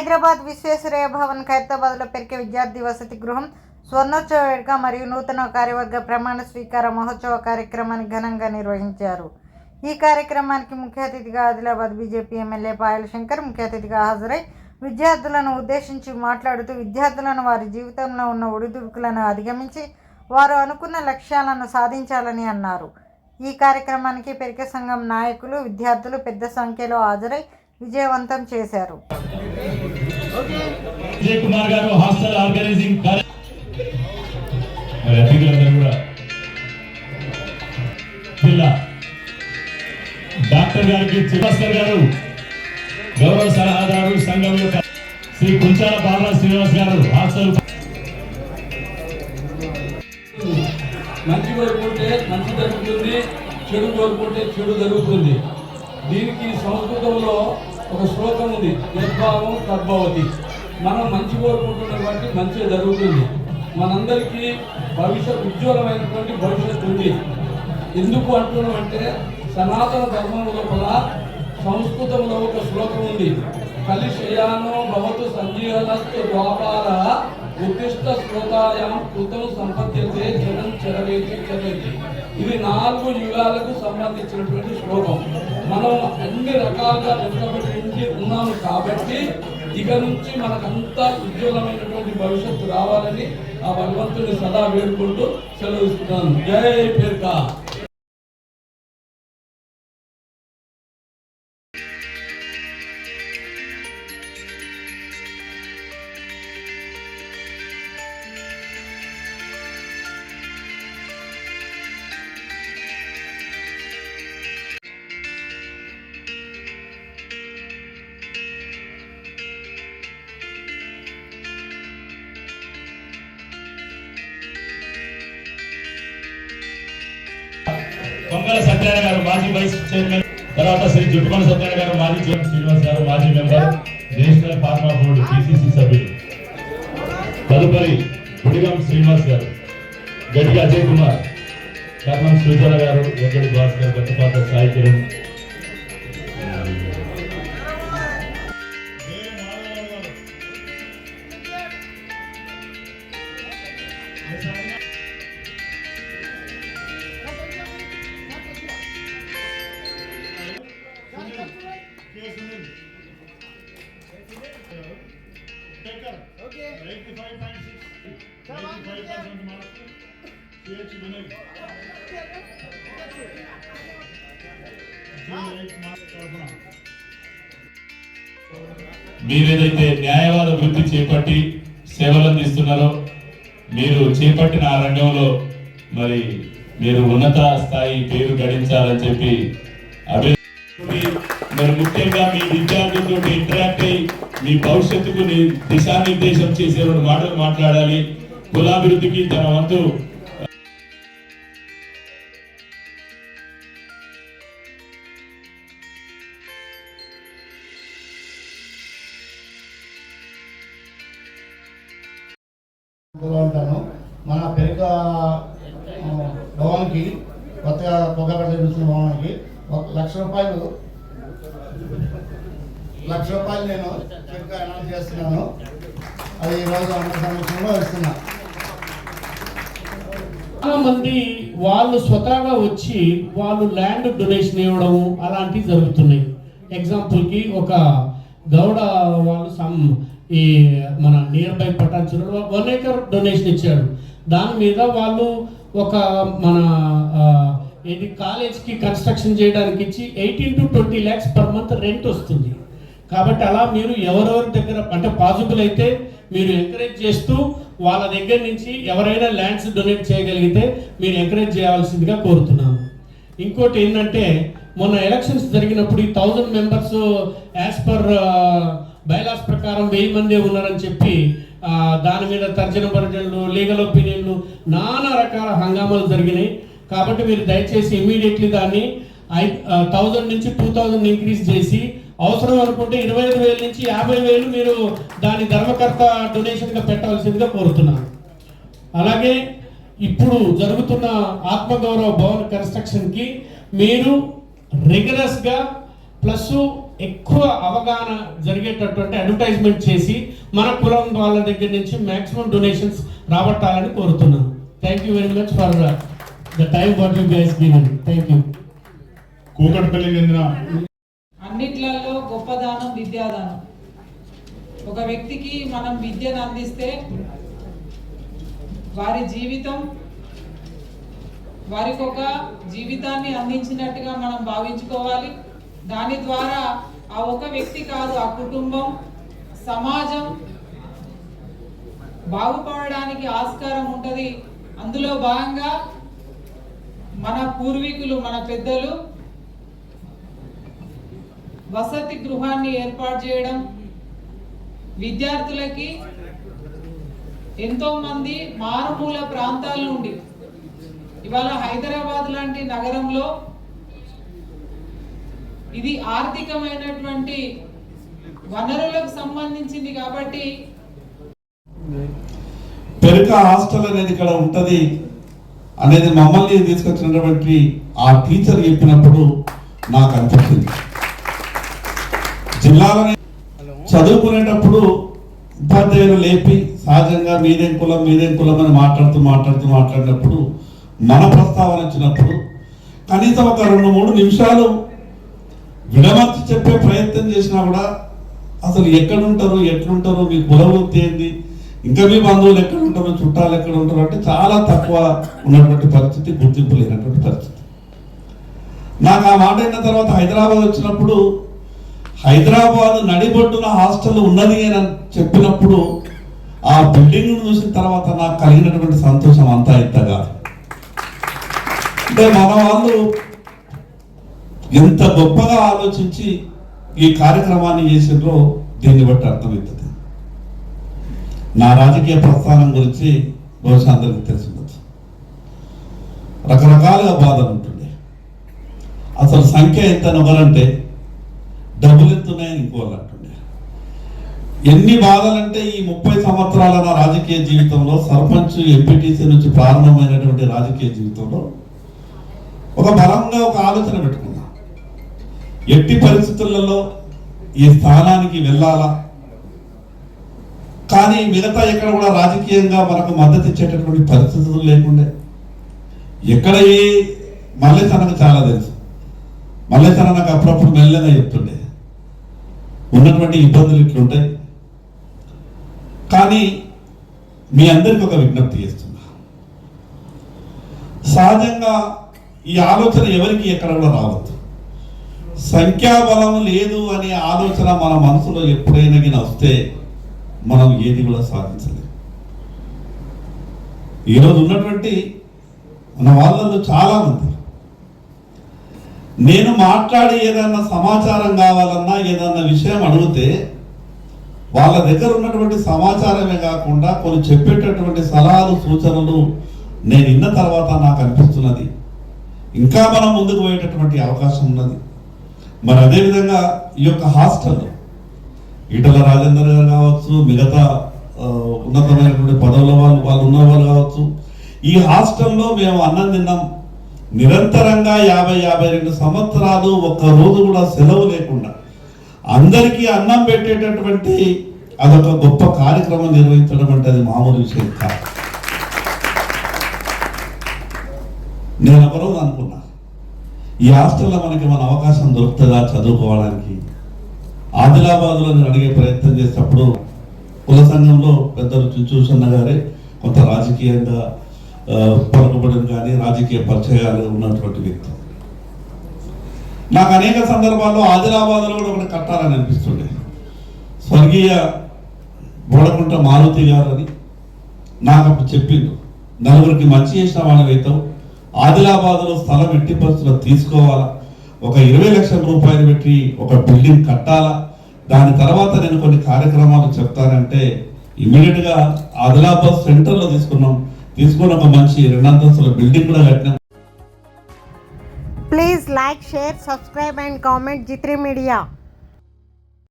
హైదరాబాద్ విశ్వేశ్వరయ్య భవన్ ఖైరతాబాద్లో పెరిగే విద్యార్థి వసతి గృహం స్వర్ణోత్సవ వేడుక మరియు నూతన కార్యవర్గ ప్రమాణ స్వీకార మహోత్సవ కార్యక్రమాన్ని ఘనంగా నిర్వహించారు. ఈ కార్యక్రమానికి ముఖ్య అతిథిగా ఆదిలాబాద్ బీజేపీ ఎమ్మెల్యే పాయల శంకర్ ముఖ్య అతిథిగా హాజరై విద్యార్థులను ఉద్దేశించి మాట్లాడుతూ విద్యార్థులను వారి జీవితంలో ఉన్న ఒడిదుడుకులను అధిగమించి వారు అనుకున్న లక్ష్యాలను సాధించాలని అన్నారు. ఈ కార్యక్రమానికి పెరిక సంఘం నాయకులు విద్యార్థులు పెద్ద సంఖ్యలో హాజరై విజయవంతం చేశారు. డాక్టర్ గారికి చివాస్కర్ గారు గౌరవ సలహాదారు సంఘం యొక్క శ్రీ కుంచాల బాలరాజ్ శ్రీనివాస్ గారు హాస్టల్ మంచి కోరుకుంటే మంచి జరుగుతుంది చెడు కోరుకుంటే చెడు జరుగుతుంది. దీనికి సంస్కృతంలో ఒక శ్లోకం ఉంది యద్భావం తద్భవతి. మనం మంచి కోరుకుంటున్నాం బట్టి మంచి జరుగుతుంది. మనందరికీ భవిష్యత్ ఉజ్వలమైనటువంటి భవిష్యత్తు ఉంది. ఎందుకు అంటున్నాం అంటే సనాతన ధర్మం లోపల సంస్కృతంలో ఒక శ్లోకం ఉంది. కలిశయానో భవతు సంజీవనస్తు ద్వాపార ఉద్దిష్ట శ్లోకాయాం కృతం సంపద్యతే జనం చెరవేతి చెరవేతి. యుగాలకు సంబంధించినటువంటి శ్లోకం. మనం అన్ని రకాలుగా వెనుకబడి ఉన్నాము కాబట్టి ఇక నుంచి మనకంతా ఉజ్వలమైనటువంటి భవిష్యత్తు రావాలని ఆ భగవంతుని సదా వేడుకుంటూ సెలవిస్తున్నాను. జై పేర్కా. సత్యనారాయణ మాజీ వైస్ చైర్మన్ తర్వాత శ్రీ జుట్టుకొండ సత్యనారాయణ గారు మాజీ చైర్మన్ శ్రీనివాస్ గారు మాజీ member national pharma board PCC సభ్యులు. తదుపరి గుడిగం శ్రీనివాస్ గారు గడ్డి అజయ్ కుమార్ కర్ణం సృజన గారు వెంకటి భాస్కర్ గట్టపాత సాయి కిరణ్ మీరేదైతే న్యాయవాద వృత్తి చేపట్టి సేవలు అందిస్తున్నారో మీరు చేపట్టిన ఆ రంగంలో మరి మీరు ఉన్నత స్థాయి పేరు గడించాలని చెప్పి అభి మరి ముఖ్యంగా మీ విద్యార్థులతో ఇంటరాక్ట్ అయ్యి మీ భవిష్యత్తుకు దిశానిర్దేశం చేసే రెండు మాటలు మాట్లాడాలి. కులాభివృద్ధికి తన వంతు ఉంటాను. మన పెరుక ఆ, భవన్కి కొత్తగా పొగబడి చూసిన భవన్కి ఒక లక్ష రూపాయలు లక్ష రూపాయలు నేను చెక్ అనౌన్స్ చేస్తున్నాను. అది ఈరోజు అమృత సమక్షంలో ఇస్తున్నా. చాలా మంది వాళ్ళు స్వతహాగా వచ్చి వాళ్ళు ల్యాండ్ డొనేషన్ ఇవ్వడం అలాంటివి జరుగుతున్నాయి. ఎగ్జాంపుల్కి ఒక గౌడ వాళ్ళు సమ్ ఈ మన near by Patancheru one acre donation ఇచ్చాడు. దాని మీద వాళ్ళు ఒక మన ఇది కాలేజ్కి కన్స్ట్రక్షన్ చేయడానికి ఇచ్చి eighteen to twenty lakhs per month rent వస్తుంది. కాబట్టి అలా మీరు ఎవరెవరి దగ్గర అంటే పాసిబుల్ అయితే మీరు ఎంకరేజ్ చేస్తూ వాళ్ళ దగ్గర నుంచి ఎవరైనా ల్యాండ్స్ డొనేట్ చేయగలిగితే మీరు ఎంకరేజ్ చేయాల్సిందిగా కోరుతున్నాను ఇంకోటి ఏంటంటే మొన్న ఎలక్షన్స్ జరిగినప్పుడు ఈ thousand members as per bylaws ప్రకారం వెయ్యి మందే ఉన్నారని చెప్పి దాని మీద తర్జన భర్జనలు లీగల్ ఒపీనియన్లు నానా రకాల హంగామాలు జరిగినాయి. కాబట్టి మీరు దయచేసి ఇమీడియట్లీ దాన్ని ఐ థౌజండ్ నుంచి టూ థౌజండ్ ఇంక్రీజ్ చేసి అవసరం అనుకుంటే ఇరవై ఐదు వేల నుంచి యాభై వేలు మీరు దాని ధర్మకర్త డొనేషన్గా పెట్టవలసిందిగా కోరుతున్నాను. అలాగే ఇప్పుడు జరుగుతున్న ఆత్మగౌరవ భవన్ కన్స్ట్రక్షన్కి మీరు రెగ్యులర్స్గా ప్లస్ ఎక్కువ అవగాహన జరిగేటటువంటి అడ్వర్టైజ్మెంట్ చేసి మన కులం వాళ్ళ దగ్గర నుంచి మాక్సిమం డొనేషన్స్ రాబట్టాలని కోరుతున్నాను. Thank you very much for the time what you guys given thank you కూకట్పల్లికి చెందిన అన్నిట్లలో గొప్పదానం విద్యాదానం. ఒక వ్యక్తికి మనం విద్యను అందిస్తే వారి జీవితం వారికి ఒక జీవితాన్ని అందించినట్టుగా మనం భావించుకోవాలి. దాని ద్వారా ఆ ఒక వ్యక్తి కాదు ఆ కుటుంబం సమాజం బాగుపడడానికి ఆస్కారం ఉంటుంది. అందులో భాగంగా మన పూర్వీకులు మన పెద్దలు వసతి గృహాన్ని ఏర్పాటు చేయడం విద్యార్థులకి ఎంతో మంది మారుమూల ప్రాంతాల నుండి ఇవాళ హైదరాబాద్ లాంటి నగరంలో ఇది ఆర్థికమైనటువంటి వనరులకు సంబంధించింది కాబట్టి పెరుక హాస్టల్ అనేది ఇక్కడ ఉంటది అనేది మమ్మల్ని తీసుకొచ్చినటువంటి ఆ టీచర్ చెప్పినప్పుడు నాకు అనిపించింది. జిల్లాలోనే చదువుకునేటప్పుడు ఉపాధ్యాయులు లేపి సహజంగా మీదేం కులం మీదేం కులం అని మాట్లాడుతూ మాట్లాడుతూ మాట్లాడినప్పుడు మన ప్రస్తావన వచ్చినప్పుడు కనీసం ఒక రెండు మూడు నిమిషాలు విడమర్చి చెప్పే ప్రయత్నం చేసినా కూడా అసలు ఎక్కడుంటారు ఎట్లుంటారు మీ కులవృత్తి ఏంది? ఇంకా మీ బంధువులు ఎక్కడ ఉంటారు చుట్టాలు ఎక్కడ ఉంటారు అంటే చాలా తక్కువ ఉన్నటువంటి పరిస్థితి గుర్తింపు లేనటువంటి పరిస్థితి. నాకు ఆ మాట అయిన తర్వాత హైదరాబాద్ వచ్చినప్పుడు హైదరాబాద్ నడిబొడ్డున హాస్టల్ ఉన్నది అని చెప్పినప్పుడు ఆ బిల్డింగ్ చూసిన తర్వాత నాకు కలిగినటువంటి సంతోషం అంతా ఇంత కాదు అంటే మన వాళ్ళు ఎంత గొప్పగా ఆలోచించి ఈ కార్యక్రమాన్ని చేసిండ్రో దీన్ని బట్టి అర్థమవుతుంది. నా రాజకీయ ప్రస్థానం గురించి బహుశా అందరికీ తెలిసిండొచ్చు రకరకాలుగా బాధలు ఉంటుండే. అసలు సంఖ్య ఎంత నొగరంటే డబ్బులు ఎత్తున్నాయని ఇంకోవాలంటుండే ఎన్ని బాధలంటే ఈ ముప్పై సంవత్సరాల నా రాజకీయ జీవితంలో సర్పంచ్ ఎంపీటీసీ నుంచి ప్రారంభమైనటువంటి రాజకీయ జీవితంలో ఒక బలంగా ఒక ఆలోచన పెట్టుకున్నా. ఎట్టి పరిస్థితులలో ఈ స్థానానికి వెళ్ళాలా? కానీ మిగతా ఎక్కడ కూడా రాజకీయంగా మనకు మద్దతు ఇచ్చేటటువంటి పరిస్థితులు లేకుండే. ఎక్కడ ఏ మల్లెతనకు చాలా తెలుసు. మల్లెతన నాకు అప్పుడప్పుడు మెల్లగా చెప్తుండే. ఉన్నటువంటి ఇబ్బందులు ఇట్లుంటాయి కానీ మీ అందరికి ఒక విజ్ఞప్తి చేస్తున్నా. సహజంగా ఈ ఆలోచన ఎవరికి ఎక్కడ కూడా రావద్దు. సంఖ్యాబలం లేదు అనే ఆలోచన మన మనసులో ఎప్పుడైనా కానీ వస్తే మనం ఏది కూడా సాధించలేము ఈరోజు ఉన్నటువంటి మన వాళ్ళలో చాలామంది నేను మాట్లాడి ఏదన్నా సమాచారం కావాలన్నా ఏదన్నా విషయం అడిగితే వాళ్ళ దగ్గర ఉన్నటువంటి సమాచారమే కాకుండా కొన్ని చెప్పేటటువంటి సలహాలు సూచనలు నేను విన్న తర్వాత నాకు అనిపిస్తున్నది. ఇంకా మనం ముందుకు పోయేటటువంటి అవకాశం ఉన్నది. మరి అదేవిధంగా ఈ యొక్క హాస్టల్ ఈటల రాజేందర్ గారు కావచ్చు మిగతా ఉన్నతమైనటువంటి పదవుల వాళ్ళు వాళ్ళు ఉన్న వాళ్ళు కావచ్చు ఈ హాస్టల్లో మేము అన్నం తిన్నాం. నిరంతరంగా యాభై యాభై రెండు సంవత్సరాలు ఒక్క రోజు కూడా సెలవు లేకుండా అందరికీ అన్నం పెట్టేటటువంటి అదొక గొప్ప కార్యక్రమం నిర్వహించడం అంటే అది మామూలు విషయం కాదు. నేను ఒకరోజు అనుకున్నా. ఈ హాస్టల్లో మనకి మన అవకాశం దొరుకుతుందా చదువుకోవడానికి? ఆదిలాబాద్లో నేను అడిగే ప్రయత్నం చేసేటప్పుడు కుల సంఘంలో పెద్దలు చుంచూసన్న గారే కొంత రాజకీయంగా పలుకుబడిన కానీ రాజకీయ పరిచయాలు ఉన్నటువంటి వ్యక్తి. నాకు అనేక సందర్భాల్లో ఆదిలాబాద్లో కూడా ఒకటి కట్టాలని అనిపిస్తుండే. స్వర్గీయ బోడకుంట మారుతి గారు అని నాకు అప్పుడు చెప్పిండు. నలుగురికి మంచి చేసిన వాళ్ళకైతే ఆదిలాబాద్లో స్థలం ఎట్టి పరిస్థితుల్లో తీసుకోవాలా? ఒక ఇరవై లక్షల రూపాయలు పెట్టి ఒక బిల్డింగ్ కట్టాలా? దాని తర్వాత నేను కొన్ని కార్యక్రమాలు చెప్తానంటే ఇమీడియట్గా ఆదిలాబాద్ సెంటర్లో తీసుకున్నాం. తీసుకున్న ఒక మంచి రెండంతస్తుల బిల్డింగ్ కూడా కట్టినాం. Please like share subscribe and comment G3 media